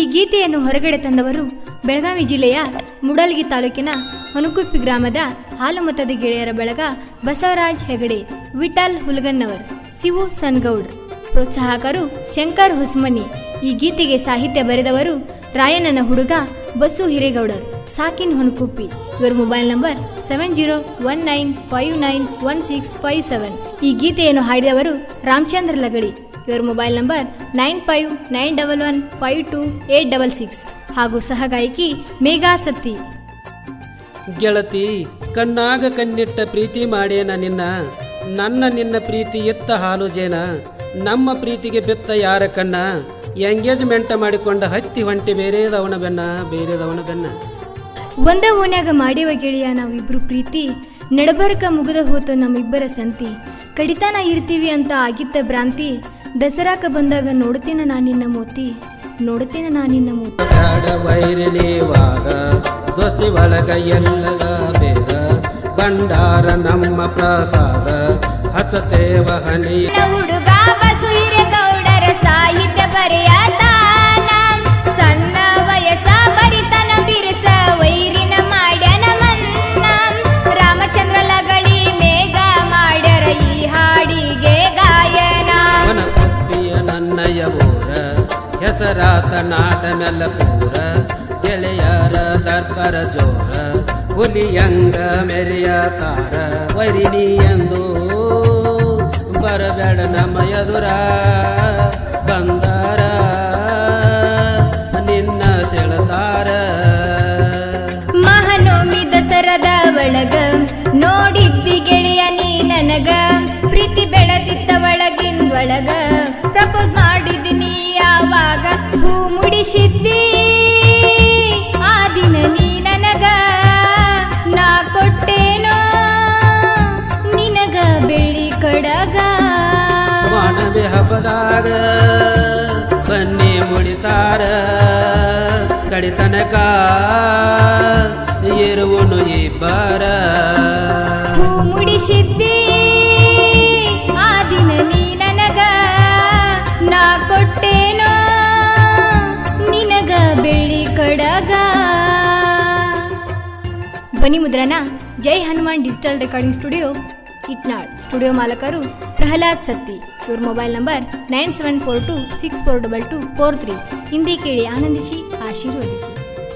ಈ ಗೀತೆಯನ್ನು ಹೊರಗಡೆ ತಂದವರು ಬೆಳಗಾವಿ ಜಿಲ್ಲೆಯ ಮುಡಲ್ಗಿ ತಾಲೂಕಿನ ಹೊನಕುಪ್ಪಿ ಗ್ರಾಮದ ಹಾಲುಮತದ ಗೆಳೆಯರ ಬಳಗ ಬಸವರಾಜ್ ಹೆಗಡೆ, ವಿಠಲ್ ಹುಲ್ಗನ್ನವರ್, ಸಿವು ಸನ್ಗೌಡ್. ಪ್ರೋತ್ಸಾಹಕರು ಶಂಕರ್ ಹೊಸ್ಮನಿ. ಈ ಗೀತೆಗೆ ಸಾಹಿತ್ಯ ಬರೆದವರು ರಾಯಣ್ಣನ ಹುಡುಗ ಬಸು ಹಿರೇಗೌಡರ್. ಸಾಕಿನ್ ಹೊನಕುಪ್ಪಿ ಇವರ mobile number seven zero one nine five nine one six five seven. ಈ ಗೀತೆಯನ್ನು ಹಾಡಿದವರು ರಾಮಚಂದ್ರ ಲಗಡಿ. ಇವರ mobile number nine five nine double one five two eight double six ಹಾಗೂ ಸಹಗಾಯಕಿ ಮೇಘಾ ಸತ್ತಿ. ಗೆಳತಿ ಕಣ್ಣಾಗ ಕಣ್ಣಿಟ್ಟ ಪ್ರೀತಿ ಮಾಡೇನ ನಿನ್ನ? ನನ್ನ ನಿನ್ನ ಪ್ರೀತಿ ಎತ್ತ ಹಾಲು ಜೇನ? ನಮ್ಮ ಪ್ರೀತಿಗೆ ಬೆತ್ತ ಯಾರ ಕಣ್ಣ? ಎಂಗೇಜ್ಮೆಂಟ್ ಮಾಡಿಕೊಂಡ ಹತ್ತಿ ಹೊಂಟಿ ಬೇರೆದವನ ಬೆನ್ನ ಬೇರೆದವನ ಬೆನ್ನ. ಒಂದ ಓನ್ಯಾಗ ಮಾಡಿವ ಗೆಳೆಯ ನಾವಿಬ್ರು ಪ್ರೀತಿ ನಡಬರ್ಕ ಮುಗಿದ ಹೋತು ನಮ್ಮಿಬ್ಬರ ಸಂತಿ. ಕಡಿತಾನ ಇರ್ತೀವಿ ಅಂತ ಆಗಿತ್ತ ಭ್ರಾಂತಿ ದಸರಾಕ ಬಂದಾಗ ನೋಡ್ತೀನ ನಾನಿನ್ನ ಮೋತಿ ನೋಡ್ತೀನ ನಾನಿನ್ನ ಮೋತಿ. ಬ್ಯಾಡ ವೈರಿಲೇವಾದ ದೋಸ್ತಿ ಒಳಗ ಎಲ್ಲಗ ಬೇಗ. ಭಂಡಾರ ನಮ್ಮ ಪ್ರಸಾದ ಹಚ್ಚತೇವ ಹನಿ. ಹುಡುಗ ನನ್ನಯ ಊರ ಹೆಸರಾತ ನಾಟ ಮೆಲ್ಲ ಪೂರ. ಗೆಳೆಯರ ದರ್ಪರ ಜೋರ, ಹುಲಿಯಂಗ ಮೆರೆಯ ತಾರ. ವೈರಿನಿ ಎಂದು ಬರಬೇಡ ನಮ್ಮ ಬಂದಾರ ನಿನ್ನ ಸೆಳತಾರ. ಮಹಾನೋಮಿ ದಸರದ ಒಳಗ, ನೋಡಿದ್ದಿ ಗೆಳೆಯ ನೀ ನನಗ, ಪ್ರೀತಿ ಬೆಳೆದಿತ್ತ ಒಳಗಿನ್ ಪ್ರಪೋಸ್ ಹೂ ಮುಡಿಸಿದ್ದಿ ಆ ದಿನ ನೀ ನನಗ ನಾ ಕೊಟ್ಟೇನೋ? ನಿನಗ ಬೆಳ್ಳಿ ಕಡಗ? ಮಾನವಿ ಹಬ್ಬದಾಗ ಬನ್ನಿ ಮುಡಿತಾರ. ಕಡಿತನಕ ಇರುವನು ಇಬ್ಬರ ಹೂ ಮುಡಿಸಿದ್ದಿ? ಧ್ವನಿ ಮುದ್ರಣ, Jai Hanuman digital recording studio, Itnal. Studio ಮಾಲಕರು Prahlad Satti. ಇವ್ರ mobile number nine seven four two six four double two four three. ಹಿಂದೆ ಕೇಳಿ ಆನಂದಿಸಿ, ಆಶೀರ್ವದಿಸಿ.